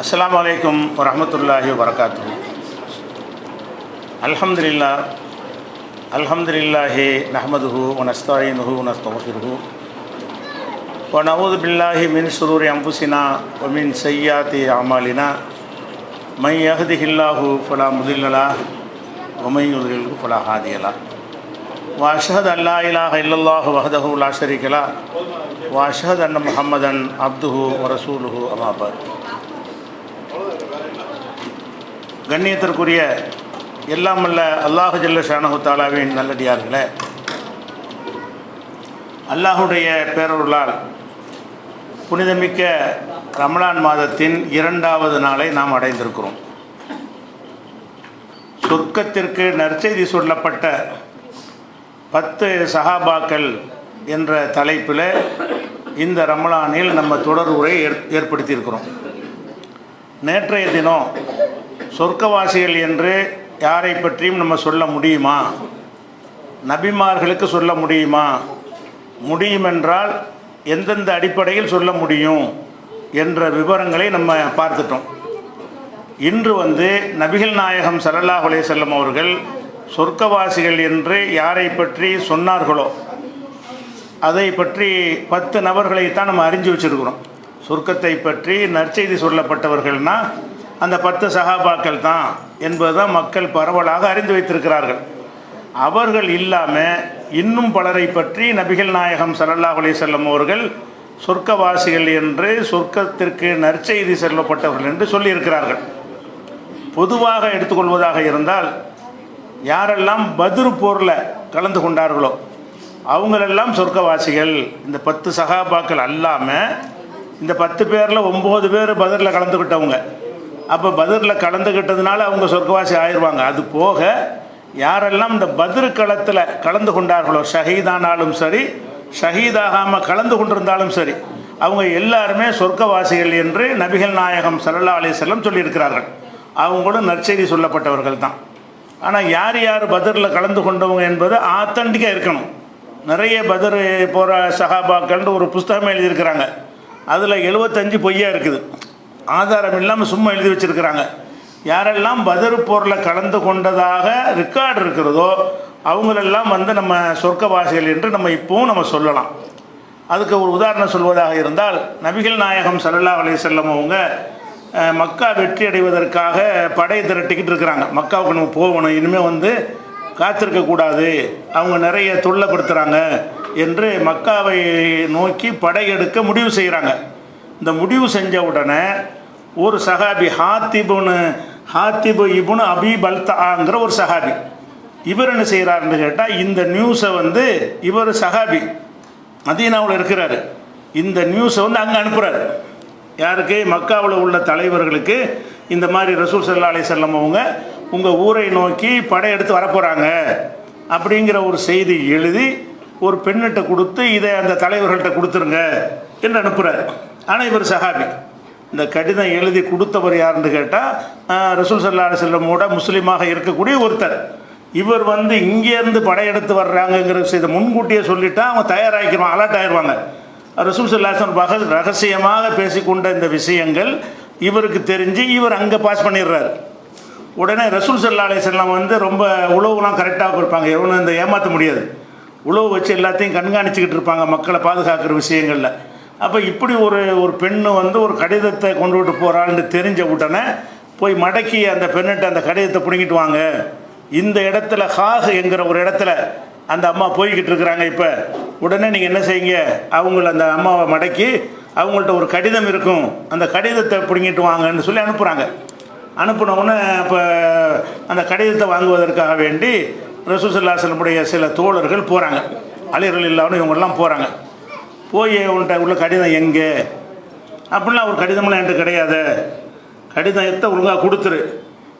அஸ்லாம் வலைக்கம் வரமத்துல்லாஹி வரகாத்து அல்ஹம்துலில்லா அல்ஹம்துலில்லாஹி நஹமதுஹு வனஸ்தாயினுஹு வனஸ்தமஃபிருஹு ونعوذ بالله من شرور أنفسنا ومن سيئات أعمالنا من يهده الله فلا مضل له ومن يضلل فلا هادي له وأشهد أن لا إله إلا الله وحده لا شريك له وأشهد أن محمدا عبده ورسوله أما بعد கண்ணியத்திற்குரிய எல்லாம் அல்ல அல்லாஹு ஜல்ல ஷானஹு நல்லடியார்களே. அல்லாஹுடைய பேரருளால் புனிதமிக்க ரமலான் மாதத்தின் இரண்டாவது நாளை நாம் அடைந்திருக்கிறோம். சொர்க்கத்திற்கு நற்செய்தி சொல்லப்பட்ட பத்து சஹாபாக்கள் என்ற தலைப்பில் இந்த ரமலானில் நம்ம தொடர் உரை ஏற்- ஏற்படுத்தியிருக்கிறோம். நேற்றைய தினம் சொர்க்கவாசிகள் என்று யாரை பற்றியும் நம்ம சொல்ல முடியுமா? நபிமார்களுக்கு சொல்ல முடியுமா? முடியும் என்றால் எந்தெந்த அடிப்படையில் சொல்ல முடியும் என்ற விவரங்களை நம்ம பார்த்துட்டோம். இன்று வந்து நபிகள் நாயகம் ஸல்லல்லாஹு செல்லும் செல்லம் அவர்கள் சொர்க்கவாசிகள் என்று யாரை பற்றி சொன்னார்களோ அதை பற்றி பத்து நபர்களைத்தான் நம்ம அறிஞ்சு வச்சிருக்கிறோம். சொர்க்கத்தை பற்றி நற்செய்தி சொல்லப்பட்டவர்கள்னா அந்த பத்து சகாபாக்கள் தான் என்பதுதான் மக்கள் பரவலாக அறிந்து வைத்திருக்கிறார்கள். அவர்கள் இல்லாமல் இன்னும் பலரை பற்றி நபிகள் நாயகம் ஸல்லல்லாஹு அலைஹி செல்லம் அவர்கள் சொர்க்கவாசிகள் என்று சொர்க்கத்திற்கு நற்செய்தி செல்லப்பட்டவர்கள் என்று சொல்லியிருக்கிறார்கள். பொதுவாக எடுத்துக்கொள்வதாக இருந்தால் யாரெல்லாம் பதிர் போரில் கலந்து கொண்டார்களோ அவங்களெல்லாம் சொர்க்கவாசிகள். இந்த பத்து சகாபாக்கள் அல்லாமல் இந்த பத்து பேரில் ஒம்பது பேர் பதிரில் கலந்துக்கிட்டவங்க அப்போ பதிரில் கலந்துக்கிட்டதுனால அவங்க சொர்க்கவாசி ஆயிடுவாங்க. அது போக யாரெல்லாம் இந்த பதிரு களத்தில் கலந்து கொண்டார்களோ ஷஹீதானாலும் சரி ஷஹீதாகாமல் கலந்து கொண்டிருந்தாலும் சரி அவங்க எல்லாருமே சொர்க்கவாசிகள் என்று நபிகள் நாயகம் சல்லா அலி செல்லம் சொல்லியிருக்கிறார்கள். அவங்களும் நற்செய்தி சொல்லப்பட்டவர்கள் தான். ஆனால் யார் யார் பதரில் கலந்து கொண்டவங்க என்பது ஆத்தண்டிக்காக இருக்கணும். நிறைய பதர் போகிற சகாபாக்கள்னு ஒரு புஸ்தகம் எழுதியிருக்கிறாங்க. அதில் எழுபத்தஞ்சு பொய்யா இருக்குது. ஆதாரம் இல்லாமல் சும்மா எழுதி வச்சுருக்கிறாங்க. யாரெல்லாம் பதர் போரில் கலந்து கொண்டதாக ரெக்கார்டு இருக்கிறதோ அவங்களெல்லாம் வந்து நம்ம சொர்க்கவாசிகள் என்று நம்ம இப்போவும் நம்ம சொல்லலாம். அதுக்கு ஒரு உதாரணம் சொல்வதாக இருந்தால் நபிகள் நாயகம் ஸல்லல்லாஹு அலைஹி அவங்க மக்கா வெற்றி அடைவதற்காக படை திரட்டிக்கிட்டு இருக்கிறாங்க. மக்காவுக்கு நம்ம போகணும் இனிமேல் வந்து காத்திருக்கக்கூடாது அவங்க நிறைய தொல்லைப்படுத்துகிறாங்க என்று மக்காவை நோக்கி படை எடுக்க முடிவு செய்கிறாங்க இந்த முடிவு செஞ்ச உடனே ஒரு சஹாபி ஹாத்திபுன்னு ஹாத்திபு இபுனு அபி பல்தாங்கிற ஒரு சஹாபி. இவர் என்ன செய்கிறாருன்னு கேட்டால் இந்த நியூஸை வந்து இவர் சஹாபி மதீனாவில் இருக்கிறாரு. இந்த நியூஸை வந்து அங்கே அனுப்புகிறாரு யாருக்கு? மக்காவில் உள்ள தலைவர்களுக்கு. இந்த மாதிரி ரசூல் சல்லா அலி செல்லம் அவங்க உங்கள் ஊரை நோக்கி படையெடுத்து வரப்போகிறாங்க அப்படிங்கிற ஒரு செய்தி எழுதி ஒரு பெண்ணிட்ட கொடுத்து இதை அந்த தலைவர்கள்ட்ட கொடுத்துருங்க என்று அனுப்புகிறார் ஆனால் இவர் சஹாபி. இந்த கடிதம் எழுதி கொடுத்தவர் யாருன்னு கேட்டால் ரசூல் சல்லா செல்லமோட முஸ்லீமாக இருக்கக்கூடிய ஒருத்தர். இவர் வந்து இங்கேருந்து படையெடுத்து வர்றாங்கங்கிற விஷயத்தை முன்கூட்டியே சொல்லிட்டா அவங்க தயாராகிக்கிறோம் அலர்ட் ஆயிடுவாங்க ரசூல் சல்லாசன் ரக ரகசியமாக பேசிக்கொண்ட இந்த விஷயங்கள் இவருக்கு தெரிஞ்சு இவர் அங்கே பாஸ் பண்ணிடுறாரு. உடனே ரசூல் சல்லா அலிஸ்லாம் வந்து ரொம்ப உழவுலாம் கரெக்டாக இருப்பாங்க எவ்வளோ இந்த ஏமாற்ற முடியாது. உழவு வச்சு எல்லாத்தையும் கண்காணிச்சுக்கிட்டு இருப்பாங்க மக்களை பாதுகாக்கிற விஷயங்களில். அப்போ இப்படி ஒரு ஒரு பெண்ணு வந்து ஒரு கடிதத்தை கொண்டு விட்டு போகிறான்னு தெரிஞ்ச உடனே போய் மடக்கி அந்த பெண்ணிட்ட அந்த கடிதத்தை பிடுங்கிட்டு வாங்க. இந்த இடத்துல ஹாக் என்கிற ஒரு இடத்துல அந்த அம்மா போய்கிட்டு இருக்கிறாங்க இப்போ. உடனே நீங்கள் என்ன செய்யுங்க? அவங்கள அந்த அம்மாவை மடக்கி அவங்கள்ட்ட ஒரு கடிதம் இருக்கும். அந்த கடிதத்தை பிடுங்கிட்டு வாங்கன்னு சொல்லி அனுப்புகிறாங்க அனுப்பின உடனே இப்போ அந்த கடிதத்தை வாங்குவதற்காக வேண்டி ரசூசல்லாசனுடைய சில தோழர்கள் போகிறாங்க அலிரல் இல்லாமல் இவங்கெல்லாம் போகிறாங்க போய் உன்ட்ட உள்ள கடிதம் எங்கே? அப்படிலாம் ஒரு கடிதம்லாம் என்கிட்ட கிடையாது. கடிதத்தை ஒழுங்காக கொடுத்துரு.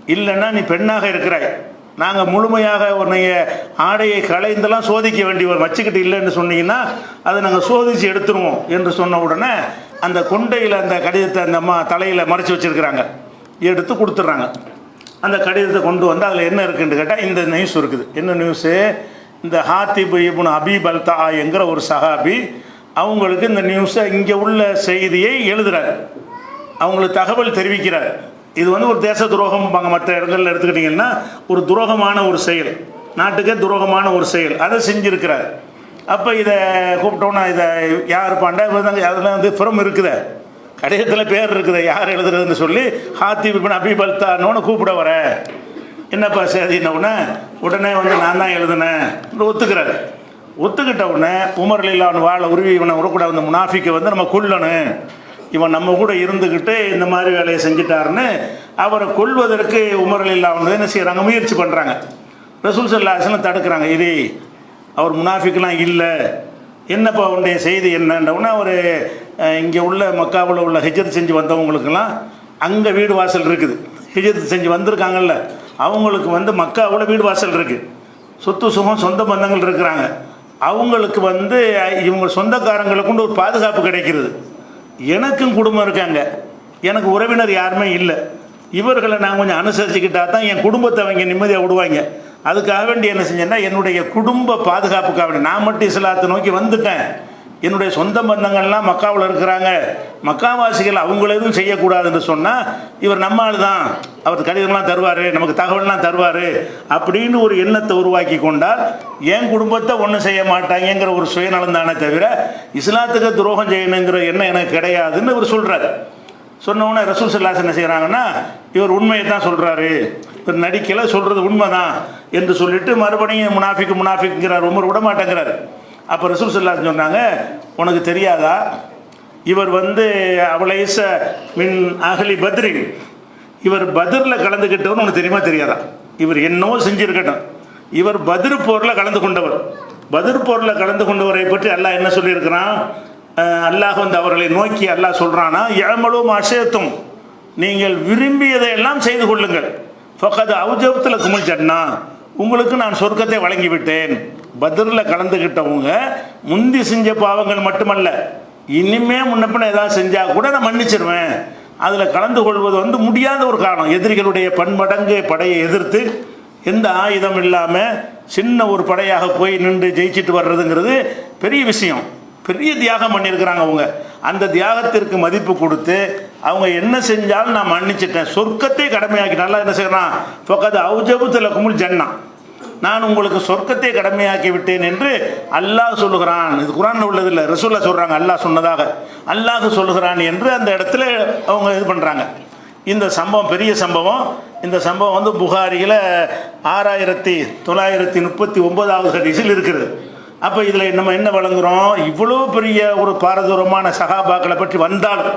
இல்லைன்னா நீ பெண்ணாக இருக்கிறாய். நாங்கள் முழுமையாக உன்னைய ஆடையை களைந்தெல்லாம் சோதிக்க வேண்டி வரும் வச்சுக்கிட்டு இல்லைன்னு சொன்னீங்கன்னா அதை நாங்கள் சோதித்து எடுத்துருவோம் என்று சொன்ன உடனே அந்த கொண்டையில் அந்த கடிதத்தை அந்த அம்மா தலையில் மறைச்சி வச்சுருக்கிறாங்க. எடுத்து கொடுத்துட்றாங்க. அந்த கடிதத்தை கொண்டு வந்து அதில் என்ன இருக்குன்னு கேட்டால் இந்த நியூஸ் இருக்குது. என்ன நியூஸு? இந்த ஹாத்திப் இப்னு அபீப் அல்தா என்கிற ஒரு சஹாபி அவங்களுக்கு இந்த நியூஸை இங்கே உள்ள செய்தியை எழுதுகிறார் அவங்களுக்கு தகவல் தெரிவிக்கிறார். இது வந்து ஒரு தேச துரோகம் மற்ற இடங்கள்ல எடுத்துக்கிட்டிங்கன்னா ஒரு துரோகமான ஒரு செயல். நாட்டுக்கே துரோகமான ஒரு செயல். அதை செஞ்சுருக்கிறார். அப்போ இதை கூப்பிட்டோன்னா இதை யார் பாண்டா? அதெல்லாம் வந்து புறம் இருக்குதே. கடிதத்தில் பேர் இருக்குது. யார் எழுதுறதுன்னு சொல்லி ஹாத்தி பிபின் அபிபல்தான்னு கூப்பிட வர. என்னப்பா சரின்னவுடனே உடனே வந்து நான் தான் எழுதுனேன். ஒத்துக்கிறாரு. ஒத்துக்கிட்ட உடனே உமர் இல்லான்னு வாழை உருவி இவனை உருக்கூடாது. இந்த முனாஃபிக்கை வந்து நம்ம கொல்லணும். இவன் நம்ம கூட இருந்துக்கிட்டு இந்த மாதிரி வேலையை செஞ்சிட்டாருன்னு அவரை கொல்வதற்கு உமர் இல்லாமல் என்ன செய்கிறாங்க முயற்சி பண்ணுறாங்க ரசூல் தடுக்கிறாங்க. இது அவர் முனாஃபிக்கெலாம் இல்லை. என்னப்பா அவனுடைய செய்தி என்னன்றவுடனே அவர் இங்கே உள்ள மக்காவில் உள்ள ஹிஜர் செஞ்சு வந்தவங்களுக்கெல்லாம் அங்கே வீடு வாசல் இருக்குது. ஹிஜர் செஞ்சு வந்திருக்காங்கல்ல. அவங்களுக்கு வந்து மக்காவில் வீடு வாசல் இருக்குது சொத்து சுகம் சொந்த பந்தங்கள் இருக்கிறாங்க. அவங்களுக்கு வந்து இவங்க சொந்தக்காரங்களை கொண்டு ஒரு பாதுகாப்பு கிடைக்கிறது. எனக்கும் குடும்பம் இருக்காங்க. எனக்கு உறவினர் யாருமே இல்லை. இவர்களை நான் கொஞ்சம் அனுசரிச்சுக்கிட்டா தான் என் குடும்பத்தை அவங்க நிம்மதியாக விடுவாங்க. அதுக்காக வேண்டி என்ன செஞ்சேன்னா என்னுடைய குடும்ப பாதுகாப்புக்காக வேண்டி நான் மட்டும் இஸ்லாத்தை நோக்கி வந்துட்டேன். என்னுடைய சொந்த பந்தங்கள்லாம் மக்காவில் இருக்கிறாங்க. மக்காவாசிகள் அவங்கள எதுவும் செய்யக்கூடாதுன்னு சொன்னால் இவர் நம்மால் தான் அவர் கடிதம்லாம் தருவார் நமக்கு தகவல்லாம் தருவார் அப்படின்னு ஒரு எண்ணத்தை உருவாக்கி கொண்டால் என் குடும்பத்தை ஒன்றும் செய்ய மாட்டாங்கங்கிற ஒரு சுயநலம் தானே தவிர இஸ்லாத்துக்கு துரோகம் செய்யணுங்கிற எண்ணம் எனக்கு கிடையாதுன்னு இவர் சொல்கிறார் சொன்னவுடனே ரசூல் சல்லாஸ் என்ன செய்கிறாங்கன்னா இவர் உண்மையை தான் சொல்கிறாரு இவர் நடிக்கலை சொல்கிறது உண்மை தான் என்று சொல்லிட்டு மறுபடியும் முனாஃபிக்கு முனாஃபிக்குங்கிறார். உமர் விட மாட்டேங்கிறார் அப்போ ரசூல் சொல்லா சொன்னாங்க உனக்கு தெரியாதா? இவர் வந்து அவளைச மின் அகலி பத்ரின் இவர் பதிரில் கலந்துக்கிட்டவர்னு உனக்கு தெரியுமா தெரியாதா? இவர் என்னவோ செஞ்சுருக்கட்டும். இவர் பதிர் போரில் கலந்து கொண்டவர். பதிர் போரில் கலந்து கொண்டவரை பற்றி அல்லாஹ் என்ன சொல்லியிருக்கிறான்? அல்லாஹ் வந்து அவர்களை நோக்கி அல்லாஹ் சொல்கிறானா ஏமலும் அசேத்தும் நீங்கள் விரும்பியதை எல்லாம் செய்து கொள்ளுங்கள். ஃபக்கது அவுஜபத்தில் குமிழ் ஜன்னா. உங்களுக்கு நான் சொர்க்கத்தை வழங்கி விட்டேன் பதிரில் கலந்துக்கிட்டவங்க முந்தி செஞ்ச பாவங்கள் மட்டுமல்ல இனிமே முன்னப்பின ஏதாவது செஞ்சால் கூட நான் மன்னிச்சிருவேன். அதில் கலந்து கொள்வது வந்து முடியாத ஒரு காரணம். எதிரிகளுடைய பன்மடங்கு படையை எதிர்த்து எந்த ஆயுதம் இல்லாமல் சின்ன ஒரு படையாக போய் நின்று ஜெயிச்சிட்டு வர்றதுங்கிறது பெரிய விஷயம். பெரிய தியாகம் பண்ணியிருக்கிறாங்க அவங்க. அந்த தியாகத்திற்கு மதிப்பு கொடுத்து அவங்க என்ன செஞ்சாலும் நான் மன்னிச்சிட்டேன். சொர்க்கத்தை கடமையாக்கி நல்லா என்ன செய்யறான்? ஃபக்கது அவுஜபுத்தில் குமுல் ஜன்னா. நான் உங்களுக்கு சொர்க்கத்தை கடமையாக்கி விட்டேன் என்று அல்லாஹ் சொல்லுகிறான். இது குரான் உள்ளதில்லை ரசூல்லா சொல்கிறாங்க அல்லாஹ் சொன்னதாக. அல்லாஹ் சொல்லுகிறான் என்று அந்த இடத்துல அவங்க இது பண்ணுறாங்க இந்த சம்பவம் பெரிய சம்பவம். இந்த சம்பவம் வந்து புகாரியில் ஆறாயிரத்தி தொள்ளாயிரத்தி முப்பத்தி ஒன்பதாவது ஹதீஸில் இருக்குது அப்போ இதில் நம்ம என்ன வழங்குகிறோம் இவ்வளோ பெரிய ஒரு பாரதூரமான சகாபாக்களை பற்றி வந்தாலும்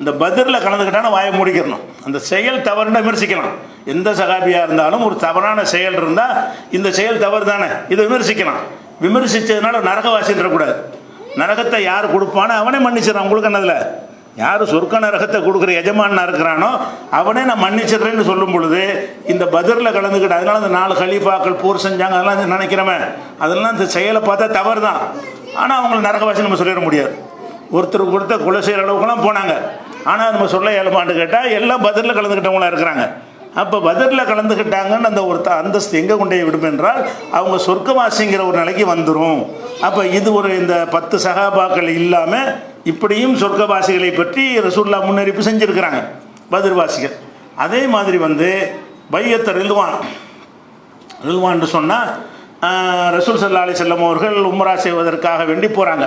இந்த பதிரில் கலந்துக்கிட்டான வாயை முடிக்கிறணும். அந்த செயல் தவறுனா விமர்சிக்கலாம். எந்த சகாபியாக இருந்தாலும் ஒரு தவறான செயல் இருந்தால் இந்த செயல் தவறு தானே இதை விமர்சிக்கலாம். விமர்சித்ததுனால நரகவாசின்றக்கூடாது நரகத்தை யார் கொடுப்பானோ அவனே மன்னிச்சிடறான். உங்களுக்கு என்னதில்? யார் சொர்க்க நரகத்தை கொடுக்குற எஜமானா இருக்கிறானோ அவனே நான் மன்னிச்சிடுறேன்னு சொல்லும் பொழுது இந்த பதிரில் கலந்துக்கிட்டு அதனால அந்த நாலு கலீஃபாக்கள் போர் செஞ்சாங்க அதெல்லாம் நினைக்கிறவன். அதெல்லாம் இந்த செயலை பார்த்தா தவறு தான் ஆனால் அவங்களை நரகவாசி நம்ம சொல்லிட முடியாது. ஒருத்தருக்கு ஒருத்தர் கொலை செய்கிற அளவுக்குலாம் போனாங்க. ஆனால் நம்ம சொல்ல இயலுமான்னு கேட்டால் எல்லாம் பதிரில் கலந்துக்கிட்டவங்களா இருக்கிறாங்க. அப்போ பதிரில் கலந்துக்கிட்டாங்கன்னு அந்த ஒரு அந்தஸ்து எங்கே கொண்டே விடும் என்றால் அவங்க சொர்க்கவாசிங்கிற ஒரு நிலைக்கு வந்துடும் அப்போ இது ஒரு இந்த பத்து சகாபாக்கள் இல்லாமல் இப்படியும் சொர்க்கவாசிகளை பற்றி ரசூல்லா முன்னறிப்பு செஞ்சுருக்கிறாங்க பதிர்வாசிகள் அதே மாதிரி வந்து பையத்தை ரில்வான். ரில்வான்னு சொன்னால் ரசூல் சல்லா அலி செல்லம் அவர்கள் உம்ரா செய்வதற்காக வேண்டி போகிறாங்க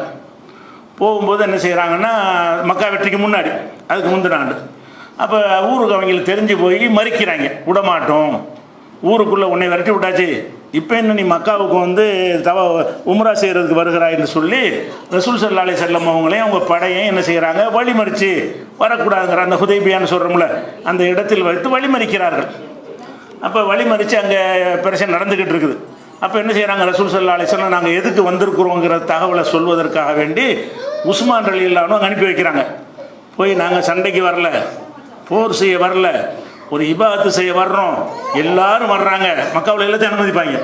போகும்போது என்ன செய்கிறாங்கன்னா மக்கா வெற்றிக்கு முன்னாடி அதுக்கு முந்தின ஆண்டு. அப்போ ஊருக்கு அவங்களுக்கு தெரிஞ்சு போய் மறிக்கிறாங்க. விடமாட்டோம். ஊருக்குள்ளே உன்னை விரட்டி விட்டாச்சு. இப்போ என்ன நீ மக்காவுக்கு வந்து தவ உம்ரா செய்கிறதுக்கு வருகிறாய்ன்னு சொல்லி ரசூல் சல்லாலை செல்லம் அவங்களையும் அவங்க படையையும் என்ன செய்கிறாங்க வழிமறித்து வரக்கூடாதுங்கிற அந்த ஹுதைபியான்னு சொல்கிறோம்ல அந்த இடத்தில் வைத்து வழிமறிக்கிறார்கள். அப்போ வழிமறித்து அங்கே பிரச்சனை நடந்துக்கிட்டு இருக்குது. அப்போ என்ன செய்கிறாங்க ரசூல் சல்லா அலிஸ்லாம் நாங்கள் எதுக்கு வந்திருக்கிறோங்கிற தகவலை சொல்வதற்காக வேண்டி உஸ்மான் அலி இல்லாமல் அனுப்பி வைக்கிறாங்க. போய் நாங்கள் சண்டைக்கு வரல போர் செய்ய வரல ஒரு இபாத்து செய்ய வர்றோம் எல்லாரும் வர்றாங்க. மக்காவில் எல்லாத்தையும் அனுமதிப்பாங்க.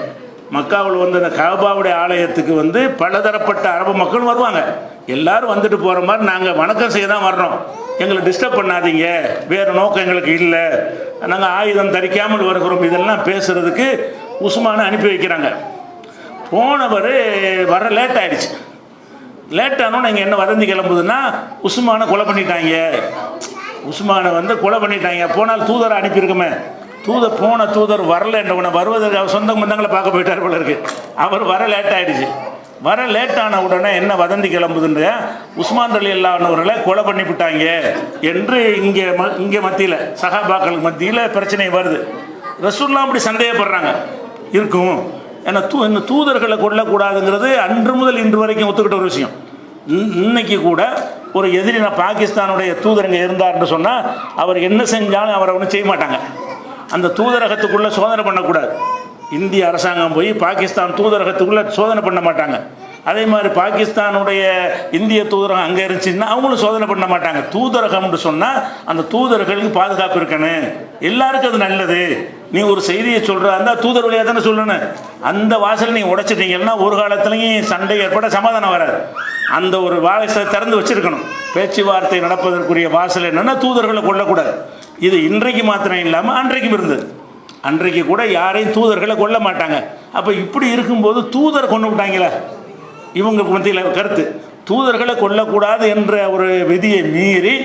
மக்காவில் வந்து அந்த கபாவுடைய ஆலயத்துக்கு வந்து பலதரப்பட்ட அரபு மக்களும் வருவாங்க. எல்லாரும் வந்துட்டு போகிற மாதிரி நாங்கள் வணக்கம் செய்ய தான் வர்றோம். எங்களை டிஸ்டர்ப் பண்ணாதீங்க. வேறு நோக்கம் எங்களுக்கு இல்லை. நாங்கள் ஆயுதம் தரிக்காமல் வருகிறோம். இதெல்லாம் பேசுகிறதுக்கு உஸ்மானை அனுப்பி வைக்கிறாங்க. போனவர் வர லேட் ஆயிடுச்சு. லேட் ஆனோன்னு இங்கே என்ன வதந்தி கிளம்புதுன்னா உஸ்மானை கொலை பண்ணிட்டாங்க. உஸ்மானை வந்து கொலை பண்ணிட்டாங்க. போனால் தூதரை அனுப்பியிருக்குமே. தூதர் போன தூதர் வரல என்ற உடனே வருவதற்கு அவர் சொந்த பந்தங்களை பார்க்க போயிட்டார் போல இருக்கு. அவர் வர லேட் ஆயிடுச்சு. வர லேட் ஆன உடனே என்ன வதந்தி கிளம்புதுன்ற உஸ்மான் அலி அல்லானவர்களை கொலை பண்ணி விட்டாங்க என்று இங்கே இங்கே மத்தியில் சகாபாக்களுக்கு மத்தியில் பிரச்சனை வருது. ரசூல்லாம் அப்படி சந்தேகப்படுறாங்க. இருக்கும். ஏன்னா தூ இந்த தூதர்களை கொல்லக்கூடாதுங்கிறது அன்று முதல் இன்று வரைக்கும் ஒத்துக்கிட்ட ஒரு விஷயம். இன்- இன்னைக்கு கூட ஒரு எதிரி நான் பாகிஸ்தானுடைய தூதரங்க இருந்தார்னு சொன்னால் அவர் என்ன செஞ்சாலும் அவரை ஒன்றும் செய்ய மாட்டாங்க. அந்த தூதரகத்துக்குள்ளே சோதனை பண்ணக்கூடாது. இந்திய அரசாங்கம் போய் பாகிஸ்தான் தூதரகத்துக்குள்ளே சோதனை பண்ண மாட்டாங்க. அதே மாதிரி பாகிஸ்தானுடைய இந்திய தூதரகம் அங்கே இருந்துச்சுன்னா அவங்களும் சோதனை பண்ண மாட்டாங்க. தூதரகம்னு சொன்னால் அந்த தூதர்களுக்கு பாதுகாப்பு இருக்கணும் எல்லாருக்கும் அது நல்லது. நீ ஒரு செய்தியை சொல்கிறா இருந்தால் தூதர் வழியாக தானே சொல்லணும் அந்த வாசல் நீங்கள் உடைச்சிட்டீங்கன்னா ஒரு காலத்துலேயும் சண்டை ஏற்பட சமாதானம் வராது. அந்த ஒரு வாசலை திறந்து வச்சிருக்கணும். பேச்சுவார்த்தை நடப்பதற்குரிய வாசல் என்னென்னா தூதர்களை கொல்லக்கூடாது. இது இன்றைக்கு மாத்திரம் இல்லாமல் அன்றைக்கும் இருந்தது. அன்றைக்கு கூட யாரையும் தூதர்களை கொல்ல மாட்டாங்க. அப்போ இப்படி இருக்கும்போது தூதர் கொண்டு விட்டாங்களே. இவங்க மத்தியில் கருத்து. தூதர்களை கொல்லக்கூடாது என்ற ஒரு விதியை மீறி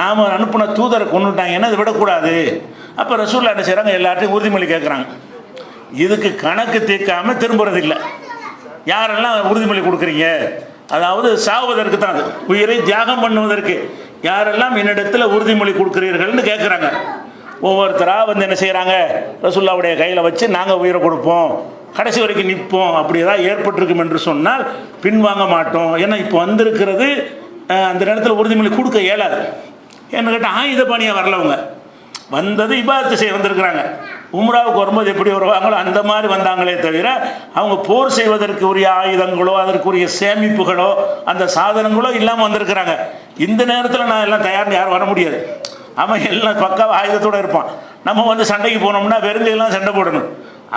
நாம் அனுப்பின தூதரை கொண்டுட்டாங்கன்னா அதை விடக்கூடாது. அப்போ ரசூல்லா என்ன செய்கிறாங்க எல்லார்ட்டையும் உறுதிமொழி கேட்குறாங்க இதுக்கு கணக்கு தீர்க்காம திரும்புறதில்லை. யாரெல்லாம் உறுதிமொழி கொடுக்குறீங்க? அதாவது சாவதற்கு தான் அது. உயிரை தியாகம் பண்ணுவதற்கு. யாரெல்லாம் என்னிடத்தில் உறுதிமொழி கொடுக்குறீர்கள்னு கேட்குறாங்க ஒவ்வொருத்தராக வந்து என்ன செய்கிறாங்க ரசுல்லாவுடைய கையில் வச்சு நாங்கள் உயிரை கொடுப்போம். கடைசி வரைக்கும் நிற்போம் அப்படி ஏதாவது ஏற்பட்டிருக்கும் என்று சொன்னால் பின்வாங்க மாட்டோம். ஏன்னா இப்போ வந்திருக்கிறது அந்த நேரத்தில் உறுதிமொழி கொடுக்க இயலாது. என்ன கேட்டால் ஆயுத பாணியாக வரலவங்க. வந்தது இபாதத்து செய்ய வந்திருக்கிறாங்க. உம்ராவுக்கு வரும்போது எப்படி வருவாங்களோ அந்த மாதிரி வந்தாங்களே தவிர அவங்க போர் செய்வதற்கு உரிய ஆயுதங்களோ அதற்குரிய சேமிப்புகளோ அந்த சாதனங்களோ இல்லாமல் வந்திருக்கிறாங்க. இந்த நேரத்தில் நான் எல்லாம் தயார்னு யாரும் வர முடியாது. அவன் எல்லாம் பக்காவாக ஆயுதத்தோடு இருப்பான். நம்ம வந்து சண்டைக்கு போனோம்னா வெறுங்கையெல்லாம் சண்டை போடணும்.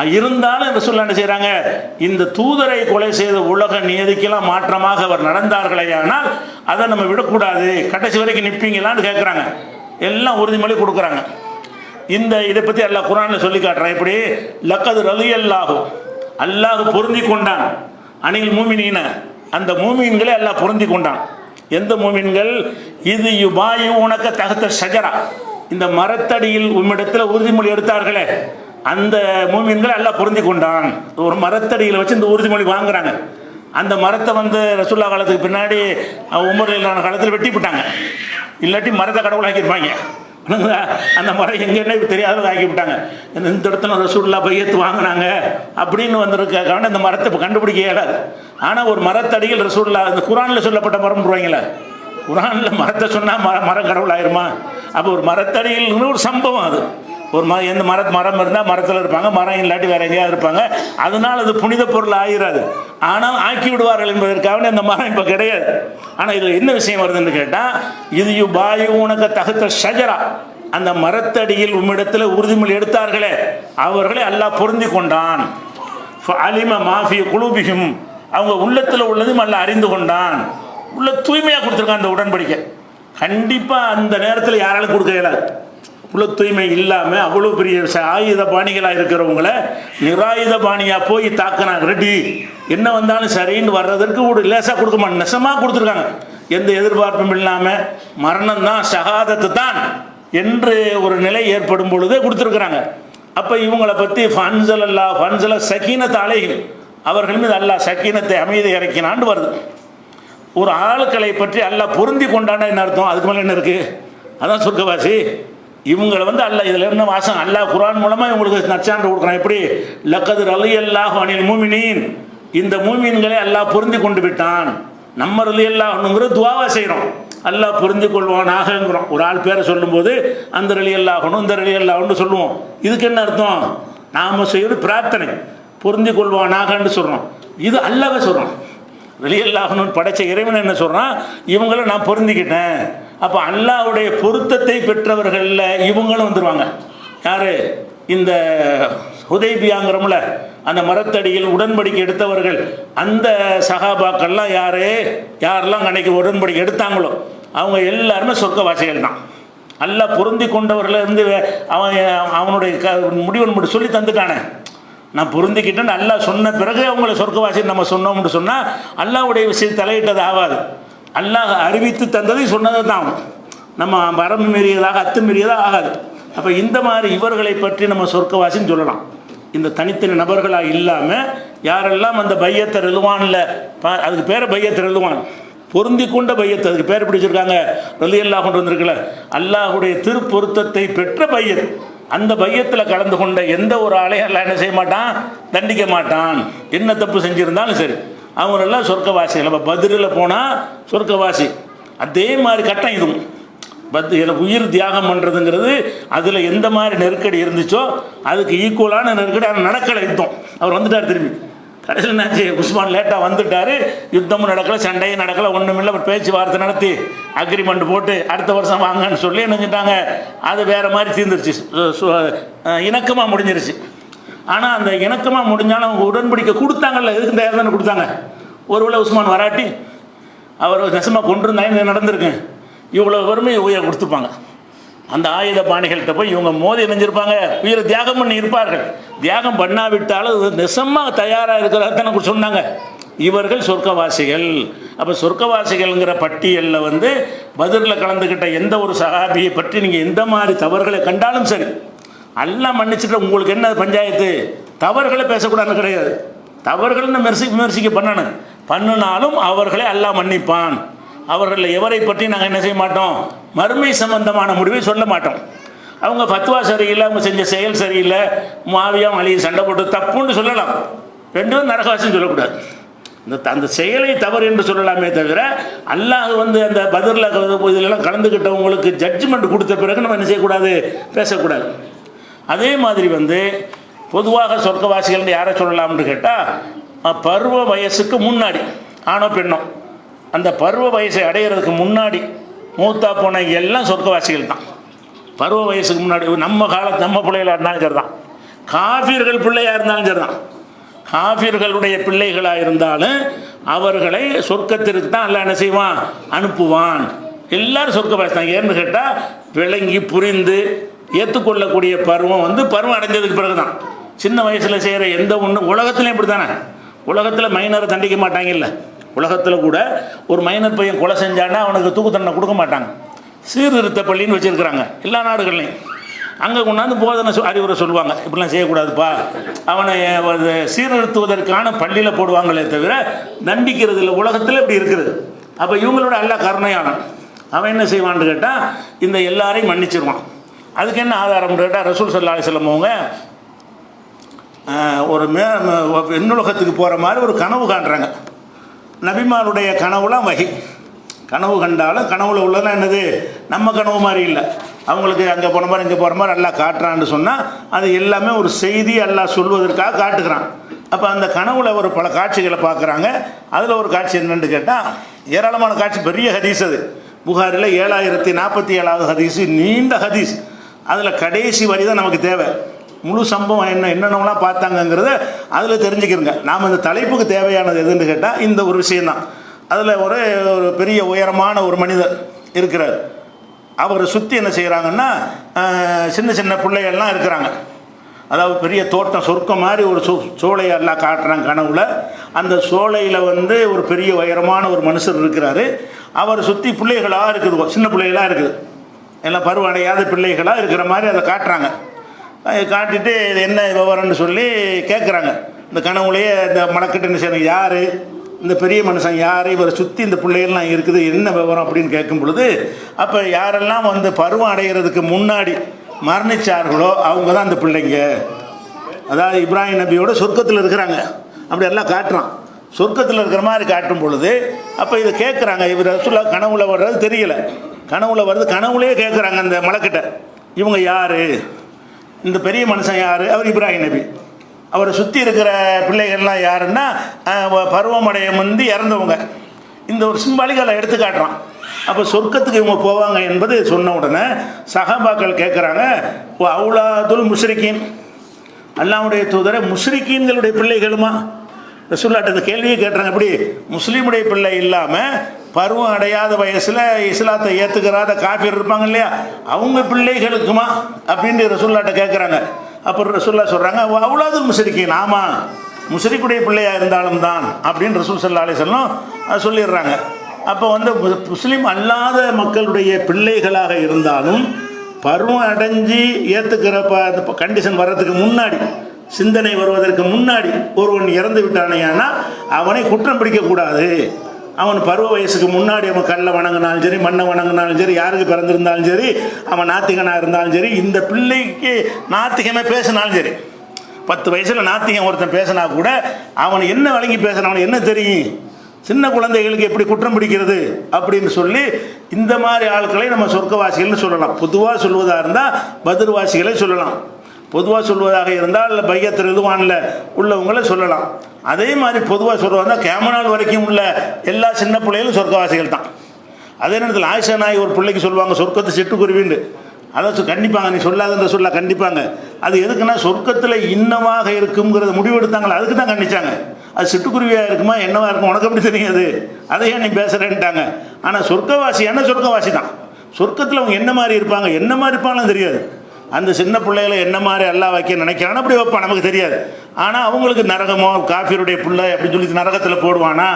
இருந்தாலும் இந்த சொல்ல என்ன செய்கிறாங்க இந்த தூதரை கொலை செய்த உலக நியதிக்கெல்லாம் மாற்றமாக அவர் நடந்தார்களே ஆனால் அதை நம்ம விடக்கூடாது. கடைசி வரைக்கும் நிற்பீங்களான்னு கேட்குறாங்க எல்லாம் உறுதிமொழி கொடுக்குறாங்க. இந்த இதை பற்றி அல்லாஹ் குரானில் சொல்லி காட்டுறான். எப்படி? லக்கது ரலி அல்லாஹும் அல்லாஹ் பொருந்தி கொண்டான். அணில் மூமினீன. அந்த மூமின்களை எல்லாம் பொருந்தி கொண்டான். எந்த மூமின்கள்? இது யுபாயு உனக்க தகுத்த ஷஜரா. இந்த மரத்தடியில் உம்மிடத்தில் உறுதிமொழி எடுத்தார்களே. அந்த மூமின்களை எல்லாம் பொருந்தி கொண்டான். ஒரு மரத்தடியில் வச்சு இந்த உறுதிமொழி வாங்குறாங்க. அந்த மரத்தை வந்து ரசுல்லா காலத்துக்கு பின்னாடி அஹ், காலத்தில் வெட்டி விட்டாங்க. இல்லாட்டி மரத்தை கடவுள் ஆக்கியிருப்பாங்க அந்த மரம் எங்கன்னு தெரியாத ஆக்கி விட்டாங்க. இந்த இந்த இடத்துல ரசூல்லா பையத்து வாங்கினாங்க அப்படின்னு வந்திருக்காங்க இந்த மரத்தை இப்போ கண்டுபிடிக்க இயலாது. ஆனால் ஒரு மரத்தடியில் ரசூல்லா இந்த குரானில் சொல்லப்பட்ட மரம் போடுவாங்களே குரானில் மரத்தை சொன்னால் மர மரம் கடவுள் ஆயிருமா? அப்போ ஒரு மரத்தடியில் ஒரு சம்பவம் அது. ஒரு மரம் எந்த மர மரம் இருந்தால் மரத்தில் இருப்பாங்க மரம் இல்லாட்டி வேற எங்கேயாவது இருப்பாங்க. அதனால் அது புனித பொருள் ஆகிறாது ஆனால் ஆக்கி விடுவார்கள் என்பதற்காக அந்த மரம் இப்போ கிடையாது. ஆனால் இதில் என்ன விஷயம் வருதுன்னு கேட்டால் இது யு பாயு உனக்கு தகுத்த ஷஜரா. அந்த மரத்தடியில் உம்மிடத்தில் உறுதிமொழி எடுத்தார்களே. அவர்களை அல்லாஹ் பொருந்தி கொண்டான். அலிம மாஃபிய குழுபிகும் அவங்க உள்ளத்தில் உள்ளதும் அல்ல அறிந்து கொண்டான். உள்ள தூய்மையாக கொடுத்துருக்கான் அந்த உடன்படிக்கை. கண்டிப்பாக அந்த நேரத்தில் யாராலும் கொடுக்க இயலாது. உள்ள தூய்மை இல்லாமல் அவ்வளோ பெரிய ச- ஆயுத பாணிகளாக இருக்கிறவங்கள நிராயுத பாணியாக போய் தாக்குனாங்க. ரெடி. என்ன வந்தாலும் சரின்னு வர்றதற்கு ஒரு லேசாக கொடுக்க மாட்டேன். நெசமாக கொடுத்துருக்காங்க. எந்த எதிர்பார்ப்பும் இல்லாமல் மரணம் தான் ஷஹாதத்து தான் என்று ஒரு நிலை ஏற்படும் பொழுதே கொடுத்துருக்குறாங்க. அப்போ இவங்களை பற்றி ஃபன்சல் அல்லா ஃபன்சல சக்கீனத் அலைகள் அவர்கள் மீது அல்லாஹ் சக்கீனத்தை அமைதி இறக்கினான்னு வருது. ஒரு ஆட்களை பற்றி அல்லாஹ் பொருந்தி கொண்டாண்டா என்ன அர்த்தம்? அதுக்கு மேலே என்ன இருக்குது அதான் சொர்க்கவாசி. இவங்களை வந்து அல்ல இதில் என்ன வாசம். அல்லாஹ் குரான் மூலமாக இவங்களுக்கு நச்சான்று கொடுக்குறான். எப்படி? லக்கது ரலி அல்லாஹ் அனில் மூமினின். இந்த மூமின்களை அல்லாஹ் பொருந்தி கொண்டு விட்டான். நம்ம ரலி அல்லாஹ்னுங்கிற துவாவா செய்கிறோம் அல்லாஹ் புரிந்து கொள்வானாகங்கிறோம் ஒரு ஆள் பேரை சொல்லும்போது அந்த ரலி அல்லாஹனும் இந்த ரலி அல்லாஹன்னு சொல்லுவோம். இதுக்கு என்ன அர்த்தம்? நாம் செய்வது பிரார்த்தனை. பொருந்தி கொள்வானாகன்னு சொல்கிறோம் இது அல்லாவை சொல்கிறோம் வெளியல்லாகணும்னு படைச்ச இறைவன் என்ன சொல்கிறான் இவங்கள நான் பொருந்திக்கிட்டேன் அப்போ அல்லாவுடைய பொருத்தத்தை பெற்றவர்களில் இவங்களும் வந்துடுவாங்க யார்? இந்த உதயபியாங்கிறோம்ல அந்த மரத்தடியில் உடன்படிக்கை எடுத்தவர்கள். அந்த சகாபாக்கள்லாம் யார்? யாரெல்லாம் அன்னைக்கு உடன்படிக்கை எடுத்தாங்களோ அவங்க எல்லாருமே சொர்க்கவாசிகள் தான். அல்லாஹ் பொருந்தி கொண்டவர்களை இருந்து அவன் அவனுடைய க முடிவு மட்டும் சொல்லி தந்துட்டானே. நான் பொருந்திக்கிட்டேன்னு நல்லா சொன்ன பிறகு அவங்கள சொர்க்கவாசி நம்ம சொன்னோம்னு சொன்னால் அல்லாவுடைய விஷயம் தலையிட்டது ஆகாது. அல்லாஹ் அறிவித்து தந்ததை சொன்னது தான் நம்ம வரம்பு மீறியதாக அத்துமீறியதாக ஆகாது. அப்போ இந்த மாதிரி இவர்களை பற்றி நம்ம சொர்க்கவாசின்னு சொல்லலாம். இந்த தனித்தனி நபர்களாக இல்லாமல் யாரெல்லாம் அந்த பையத்தை எழுதுவான்ல அதுக்கு பேரை பையத்தை எழுதுவான் பொருந்தி கொண்ட பையத்தை அதுக்கு பேர் பிடிச்சிருக்காங்க. ரலி அல்லாஹ் கொண்டு வந்திருக்கல அல்லாஹுடைய திருப்பொருத்தத்தை பெற்ற பையத் அந்த பையத்தில் கலந்து கொண்ட எந்த ஒரு ஆளையும் அல்லாஹ் என்ன செய்ய மாட்டான்? தண்டிக்க மாட்டான். என்ன தப்பு செஞ்சுருந்தாலும் சரி. அவங்களெல்லாம் சொர்க்கவாசி. நம்ம பதிரில் போனால் சொர்க்கவாசி. அதே மாதிரி கட்டம் இதுவும். பத் இதில் உயிர் தியாகம் பண்ணுறதுங்கிறது அதில் எந்த மாதிரி நெருக்கடி இருந்துச்சோ அதுக்கு ஈக்குவலான நெருக்கடி ஆனால் நடக்கலை யுத்தம். அவர் வந்துட்டார் திரும்பி. கடைசியில் என்னாச்சு உஸ்மான் லேட்டாக வந்துட்டார். யுத்தமும் நடக்கலை சண்டையும் நடக்கலை ஒன்றும் இல்லை. ஒரு பேச்சுவார்த்தை நடத்தி அக்ரிமெண்ட் போட்டு அடுத்த வருஷம் வாங்கன்னு சொல்லி நினைச்சிட்டாங்க அது வேறு மாதிரி தீர்ந்துருச்சு. இணக்கமாக முடிஞ்சிருச்சு. ஆனால் அந்த இணக்கமாக முடிஞ்சாலும் அவங்க உடன்படிக்கை கொடுத்தாங்கல்ல எதுக்கு இந்த தானே கொடுத்தாங்க? ஒருவேளை உஸ்மான் வராட்டி அவர் நெசமாக கொண்டிருந்தாங்க நடந்திருக்கேன் இவ்வளோ வறுமையை உயிரை கொடுத்துப்பாங்க. அந்த ஆயுத பாணிகள்கிட்ட போய் இவங்க மோதி இணைஞ்சிருப்பாங்க. உயிரை தியாகம் பண்ணி இருப்பார்கள். தியாகம் பண்ணாவிட்டாலும் நெசமாக தயாராக இருக்கிறதான சொன்னாங்க. இவர்கள் சொர்க்கவாசிகள். அப்போ சொர்க்கவாசிகள்ங்கிற பட்டியலில் வந்து பதிலில் கலந்துக்கிட்ட எந்த ஒரு சகாபியை பற்றி நீங்கள் எந்த மாதிரி தவறுகளை கண்டாலும் சரி எல்லாம் மன்னிச்சுட்டு உங்களுக்கு என்ன பஞ்சாயத்து? தவறுகளை பேசக்கூடாதுன்னு கிடையாது. தவறுகள்னு மெர்சி விமர்சிக்க பண்ணணும் பண்ணினாலும் அவர்களை எல்லாம் மன்னிப்பான். அவர்களில் எவரை பற்றி நாங்கள் என்ன செய்ய மாட்டோம்? மறுமை சம்பந்தமான முடிவை சொல்ல மாட்டோம். அவங்க ஃபத்வா சரியில்லை அவங்க செஞ்ச செயல் சரியில்லை மாவியம் அழிய சண்டை போட்டு தப்புன்னு சொல்லலாம். ரெண்டும் நரகவாசம் சொல்லக்கூடாது. இந்த அந்த செயலை தவறு என்று சொல்லலாமே தவிர அல்லாஹ் வந்து அந்த பதிரில் இதிலெல்லாம் கலந்துக்கிட்டவங்களுக்கு ஜட்ஜ்மெண்ட் கொடுத்த பிறகு நம்ம என்ன செய்யக்கூடாது? பேசக்கூடாது. அதே மாதிரி வந்து பொதுவாக சொர்க்கவாசிகள்னு யாரை சொல்லலாம்னு கேட்டால் பருவ வயசுக்கு முன்னாடி ஆணோ பெண்ணோ அந்த பருவ வயசை அடையிறதுக்கு முன்னாடி மூத்தா போன எல்லாம் சொர்க்கவாசிகள் தான். பருவ வயசுக்கு முன்னாடி நம்ம காலத்து நம்ம பிள்ளைகளாக இருந்தாலும் சரி தான் காஃபியர்கள் பிள்ளையாக இருந்தாலும் சரி தான் காஃபியர்களுடைய பிள்ளைகளாக இருந்தாலும் அவர்களை சொர்க்கத்திற்கு தான் எல்லாம் என்ன செய்வான்? அனுப்புவான். எல்லாரும் சொர்க்கவாசி தான். ஏன்னு கேட்டால் விளங்கி புரிந்து ஏற்றுக்கொள்ளக்கூடிய பருவம் வந்து பருவம் அடைஞ்சதுக்கு பிறகு தான் சின்ன வயசில் செய்கிற எந்த ஒன்று உலகத்துலேயும் இப்படி தானே உலகத்தில் மைனரை தண்டிக்க மாட்டாங்கல்ல உலகத்தில் கூட ஒரு மைனர் பையன் கொலை செஞ்சான்னா அவனுக்கு தூக்கு தண்டனை கொடுக்க மாட்டாங்க. சீர்திருத்த பள்ளின்னு வச்சுருக்குறாங்க எல்லா நாடுகள்லையும். அங்கே கொண்டாந்து போதனை அறிவுரை சொல்லுவாங்க. இப்படிலாம் செய்யக்கூடாதுப்பா. அவனை சீர்திருத்துவதற்கான பள்ளியில் போடுவாங்களே தவிர தண்டிக்கிறது இல்லை உலகத்தில் இப்படி இருக்குது. அப்போ இவங்களோட எல்லா கருணையான அவன் என்ன செய்வான்னு கேட்டால் இந்த எல்லாரையும் மன்னிச்சிருவான். அதுக்கு என்ன ஆதாரம் கேட்டால் ரசூல் சல்லா அலிஸ்லம் அவங்க ஒரு மே ம- விண்ணுலகத்துக்கு போகிற மாதிரி ஒரு கனவு காண்றாங்க. நபிமாருடைய கனவுலாம் வகை. கனவு கண்டாலும் கனவுல உள்ளதான் என்னது? நம்ம கனவு மாதிரி இல்லை. அவங்களுக்கு அங்கே போன மாதிரி இங்கே போகிற மாதிரி எல்லாம் காட்டுறான்னு சொன்னால் அது எல்லாமே ஒரு செய்தி எல்லாம் சொல்வதற்காக காட்டுகிறான். அப்போ அந்த கனவுல ஒரு பல காட்சிகளை பார்க்குறாங்க. அதில் ஒரு காட்சி என்னென்னு கேட்டால் ஏராளமான காட்சி பெரிய ஹதீஸ் அது. புகாரில் ஏழாயிரத்தி நாற்பத்தி ஏழாவது ஹதீஸ் நீண்ட ஹதீஸ். அதில் கடைசி வரி தான் நமக்கு தேவை. முழு சம்பவம் என்ன என்னென்னலாம் பார்த்தாங்கங்கிறத அதில் தெரிஞ்சுக்கிறங்க. நாம் இந்த தலைப்புக்கு தேவையானது எதுன்னு கேட்டால் இந்த ஒரு விஷயந்தான் அதில் ஒரு ஒரு பெரிய உயரமான ஒரு மனிதர் இருக்கிறார். அவரை சுற்றி என்ன செய்கிறாங்கன்னா சின்ன சின்ன பிள்ளைகள்லாம் இருக்கிறாங்க. அதாவது பெரிய தோட்டம் சொர்க்கம் மாதிரி ஒரு சோ சோலையெல்லாம் காட்டுறாங்க கனவுல. அந்த சோலையில் வந்து ஒரு பெரிய உயரமான ஒரு மனுஷர் இருக்கிறாரு. அவரை சுற்றி பிள்ளைகளாக இருக்குது சின்ன பிள்ளைகளாக இருக்குது. எல்லாம் பருவடையாத பிள்ளைகளாக இருக்கிற மாதிரி அதை காட்டுறாங்க. அதை காட்டிட்டு இது என்ன விவரம்னு சொல்லி கேட்குறாங்க இந்த கனவுலையே இந்த மலக்கட்டு செய்யணும் யார்? இந்த பெரிய மனுஷன் யார்? இவரை சுற்றி இந்த பிள்ளைகள்லாம் இருக்குது. என்ன விவரம் அப்படின்னு கேட்கும் பொழுது அப்போ யாரெல்லாம் வந்து பருவம் அடைகிறதுக்கு முன்னாடி மரணிச்சார்களோ அவங்க தான் அந்த பிள்ளைங்க. அதாவது இப்ராஹிம் நபியோட சொர்க்கத்தில் இருக்கிறாங்க. அப்படி எல்லாம் காட்டுறான். சொர்க்கத்தில் இருக்கிற மாதிரி காட்டும் பொழுது அப்போ இதை கேட்குறாங்க இவர் ரசூலா கனவுல வர்றது தெரியலை. கனவுல வருது கனவுலேயே கேட்குறாங்க அந்த மலக்கிட்ட. இவங்க யார்? இந்த பெரிய மனுஷன் யார்? அவர் இப்ராஹிம் நபி. அவரை சுற்றி இருக்கிற பிள்ளைகள்லாம் யாருன்னா பருவமடையம் வந்து பருவமடைய இறந்தவங்க. இந்த ஒரு சிம்பாலிகளை எடுத்து காட்டுறான். அப்போ சொர்க்கத்துக்கு இவங்க போவாங்க என்பது சொன்ன உடனே சஹாபாக்கள் கேட்குறாங்க அவுலாதுல் முஷ்ரிக்கீன் அல்லாவுடைய தூதரை முஸ்ரிக்கீன்களுடைய பிள்ளைகளுமா? ரசூல்லாட்ட இந்த கேள்வியை கேட்டுறாங்க எப்படி? முஸ்லீமுடைய பிள்ளை இல்லாமல் பருவம் அடையாத வயசில் இஸ்லாத்தை ஏற்றுக்கிறாத காஃபிர் இருப்பாங்க இல்லையா? அவங்க பிள்ளைகளுக்குமா? அப்படின்னு ரசூல்லாட்ட கேட்குறாங்க அப்புறம் ரசூல்லா சொல்கிறாங்க அவ்வளோது முஸ்ரிக்கீன் ஆமாம் முசிறிக்குடைய பிள்ளையாக இருந்தாலும் தான் அப்படின்னு ரசூல் சல்லா அலிசல்லம் சொல்லிடுறாங்க. அப்போ வந்து முஸ்லீம் அல்லாத மக்களுடைய பிள்ளைகளாக இருந்தாலும் பருவம் அடைஞ்சு ஏற்றுக்கிற ப கண்டிஷன் வர்றதுக்கு முன்னாடி சிந்தனை வருவதற்கு முன்னாடி ஒருவன் இறந்து விட்டானேயானா அவனை குற்றம் பிடிக்கக்கூடாது அவன் பருவ வயசுக்கு முன்னாடி அவன் கல்லை வணங்கினாலும் சரி மண்ணை வணங்கினாலும் சரி யாருக்கு பிறந்திருந்தாலும் சரி அவன் நாத்திகனாக இருந்தாலும் சரி இந்த பிள்ளைக்கு நாத்திகமே பேசினாலும் சரி. பத்து வயசில் நாத்திகம் ஒருத்தன் பேசினா கூட அவன் என்ன வழங்கி பேசுகிறான் அவனுக்கு என்ன தெரியும்? சின்ன குழந்தைகளுக்கு எப்படி குற்றம் பிடிக்கிறது அப்படின்னு சொல்லி இந்த மாதிரி ஆட்களை நம்ம சொர்க்கவாசிகள்னு சொல்லலாம். பொதுவாக சொல்வதாக இருந்தால் பதிர்வாசிகளை சொல்லலாம். பொதுவாக சொல்வதாக இருந்தால் பையத்தில் எழுதுவானில் உள்ளவங்களை சொல்லலாம். அதே மாதிரி பொதுவாக சொல்வதா கேமநாள் வரைக்கும் உள்ள எல்லா சின்ன பிள்ளைகளும் சொர்க்கவாசிகள் தான். அதே நேரத்தில் ஆயிஷா நாய் ஒரு பிள்ளைக்கு சொல்லுவாங்க சொர்க்கத்தை சிட்டுக்குருவின்னு. அதை சொ- கண்டிப்பாங்க நீ சொல்லாதன்ற சொல்ல கண்டிப்பாங்க. அது எதுக்குன்னா சொர்க்கத்தில் இன்னமாக இருக்குங்கிறத முடிவெடுத்தாங்களே? அதுக்கு தான் கண்டிச்சாங்க. அது சிட்டுக்குருவியாக இருக்குமா என்னவா இருக்கும் உனக்கு எப்படி தெரியாது அதை? ஏன் நீ பேசுகிறேன்ட்டாங்க ஆனால் சொர்க்கவாசி என்ன சொர்க்கவாசி தான்? சொர்க்கத்தில் அவங்க என்ன மாதிரி இருப்பாங்க என்ன மாதிரி இருப்பாங்கன்னு தெரியாது. அந்த சின்ன பிள்ளைகளை என்ன மாதிரி அல்லா வைக்க நினைக்கிறான்னு அப்படி வைப்பான் நமக்கு தெரியாது. ஆனால் அவங்களுக்கு நரகமோ காஃபியருடைய பிள்ளை அப்படின்னு சொல்லி நரகத்தில் போடுவானா?